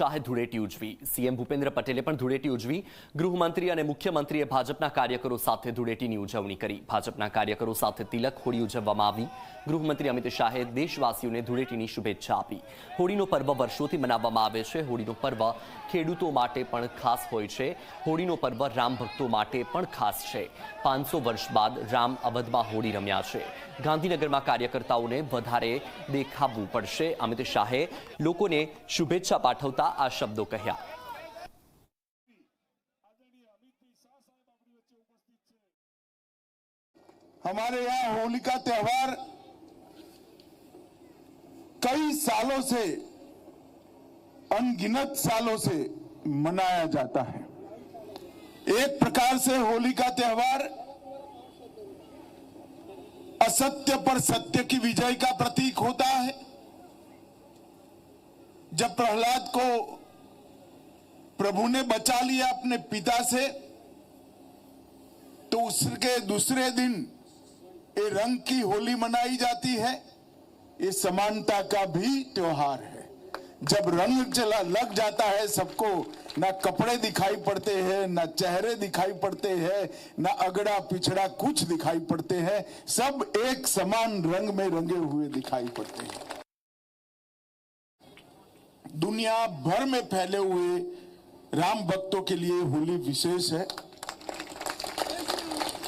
શાહે ધૂળેટી ઉજવી. સીએમ ભૂપેન્દ્ર પટેલે પણ ધૂળેટી ઉજવી. ગૃહમંત્રી અને મુખ્યમંત્રીએ ભાજપના કાર્યકરો સાથે ધૂળેટીની ઉજવણી કરી. ભાજપના કાર્યકરો સાથે તિલક હોળી ઉજવવામાં આવી. ગૃહમંત્રી અમિત શાહે દેશવાસીઓને ધૂળેટીની શુભેચ્છા આપી. હોળીનો પર્વ વર્ષોથી મનાવવામાં આવે છે. હોળીનો પર્વ ખેડૂતો માટે પણ ખાસ હોય છે. હોળીનો પર્વ રામ ભક્તો માટે પણ ખાસ છે. પાંચસો વર્ષ બાદ રામ અવધમાં હોળી રમ્યા છે. ગાંધીનગરમાં કાર્યકર્તાઓને વધારે દેખાવવું પડશે અમિત શાહે લોકોને શુભેચ્છા પાઠવતા આ શબ્દો કહ્યા हमारे यहाँ होली का त्योहार कई सालों से अनगिनत सालों से मनाया जाता है एक प्रकार से होली का त्योहार असत्य पर सत्य की विजय का प्रतीक होता है। जब प्रहलाद को प्रभु ने बचा लिया अपने पिता से तो उसके दूसरे दिन ये रंग की होली मनाई जाती है। ये समानता का भी त्योहार है। जब रंग चला लग जाता है, सबको ना कपड़े दिखाई पड़ते हैं, ना चेहरे दिखाई पड़ते हैं, ना अगड़ा पिछड़ा कुछ दिखाई पड़ते हैं, सब एक समान रंग में रंगे हुए दिखाई पड़ते हैं। दुनिया भर में फैले हुए राम भक्तों के लिए होली विशेष है,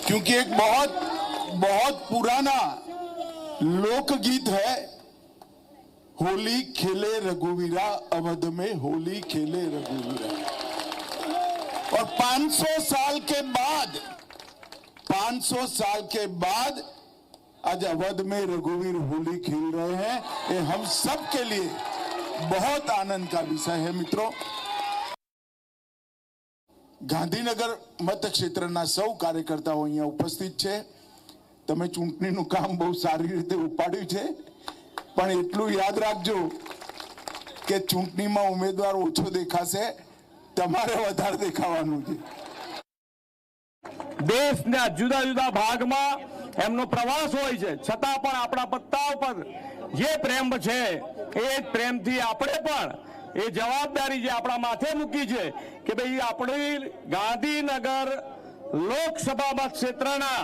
क्योंकि एक बहुत बहुत पुराना लोकगीत है। होली खेले रघुवीरा अवध में होली खेले रघुवीरा और 500 साल के बाद 500 साल के बाद आज अवध में रघुवीर होली खेल रहे हैं ये हम सब के लिए बहुत आनंद का विषय है मित्रों ગાંધીનગર મતક્ષેત્રના સૌ કાર્યકર્તાઓ અહીંયા ઉપસ્થિત છે તમે ચૂંટણીનું કામ બહુ સારી રીતે ઉપાડ્યું છે પણ એટલું યાદ રાખજો કે ચૂંટણીમાં ઉમેદવાર ઓછો દેખાશે, તમારે વધારે દેખાવાનું છે. દેશના જુદા જુદા ભાગમાં એમનો પ્રવાસ હોય છે. છતાં પણ આપણા પત્તા ઉપર જે પ્રેમ છે, એ જ પ્રેમથી આપણે પણ એ જવાબદારી જે આપણા માથે મૂકી છે કે ભાઈ આપણી ગાંધીનગર લોકસભા ક્ષેત્રના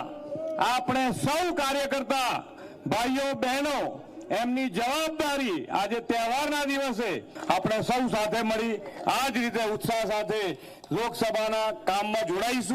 આપણે સૌ કાર્યકર્તા ભાઈઓ બહેનો એમની જવાબદારી આજે તહેવારના દિવસે આપણે સૌ સાથે મળી. આ જ રીતે ઉત્સાહ સાથે લોકસભાના કામમાં જોડાઈશું.